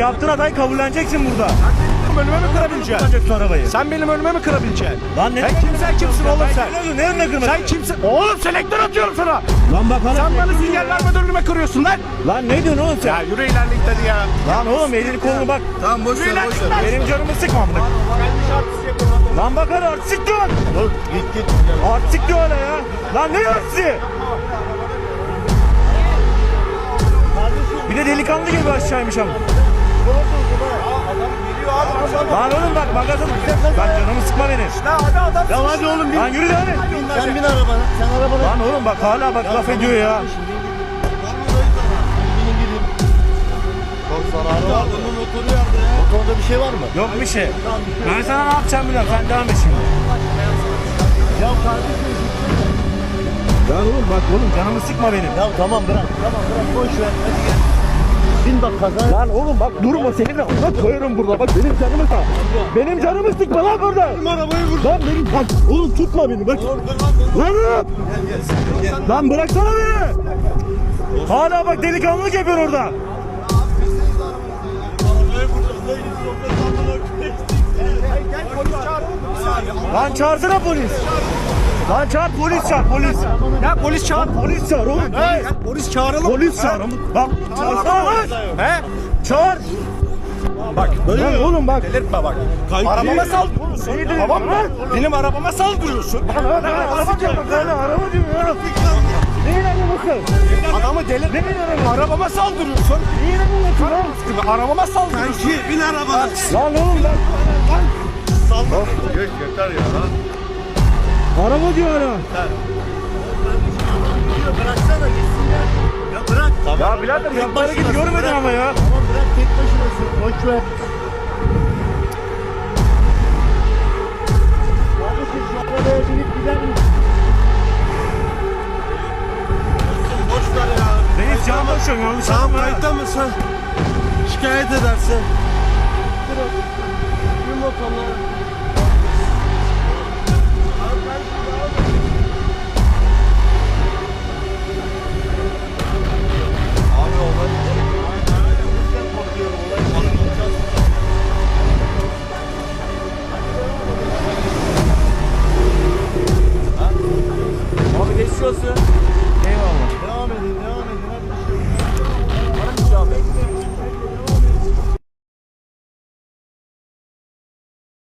Yaptığın hatayı kabulleneceksin burada. Benim önüme mi kırabileceksin? Kullanacaksın arabayı. Sen benim önüme mi kırabileceksin? Lan ne? Sen kimsen kimsin oğlum sen? Ne, ne önüne kırmadın? Sen kimsin? Oğlum selektör atıyorum sana. Lan bak Sen bana sinyal vermeden önüme kırıyorsun lan. Lan ne diyorsun oğlum sen? Ya yürü ilerleyip hadi ya. Lan oğlum elini kolunu bak. Tamam boş ver boş ver. Benim canımı sıkma amına. Lan bak hadi artistik diyor. Dur git git. Artistik diyor hala ya. Lan ne artisti? Bir de delikanlı gibi aşağıymış ama. Lan oğlum bak magazin. Lan canımı sıkma beni. Ya hadi adam. Ya hadi oğlum bin. Lan yürü lan. Sen bin arabana. Sen arabana. Lan oğlum bak hala bak laf ediyor ya. Binin gidin. Çok zararı var. Bunun motoru yandı ya. Motorda bir şey var mı? Yok bir şey. Ben sana ne yapacağım biliyorum. Sen devam et şimdi. Ya kardeşim. Ya oğlum bak oğlum canımı sıkma benim. Ya tamam bırak. Tamam bırak boş ver. Hadi gel. Kaza. Lan oğlum bak durma seni de ona koyarım burada. Bak benim canımı sık. Benim canımı sıkma lan burada. arabayı vur. Lan benim bak oğlum tutma beni bak. Lan oğlum. Lan bıraksana beni. Hala bak delikanlılık yapıyor orada. Lan çağırsana polis. Lan çağır polis çağır polis. Ya polis çağır. Lan polis çağır oğlum. He? Polis çağıralım. Polis çağır. Bak çağırsana lan. He? Çağır. Bak böyle Lan oğlum bak. delirtme bak. Arabama saldırıyorsun. Tamam mı? Benim arabama saldırıyorsun. Lan araba diyor bak hala araba diyor ya. Neyin arabası? Adamı delir. Neyin arabası? Arabama saldırıyorsun. Neyin arabası lan? Arabama saldırıyorsun. bin arabana. Lan oğlum lan. Geç yeter ya. Araba diyor hala. Bıraksana gitsin ya. Ya bırak. Ya birader yanlara git görmedin ama ya. Tamam bırak tek başınasın. Boş ver. Kardeşim şu arabaya binip gider misin? Boş ver ya. Deniz can boşuyorum yanlış Tamam anlama ya. kayıtta mısın? Şikayet edersin. Bir motorla. şurası.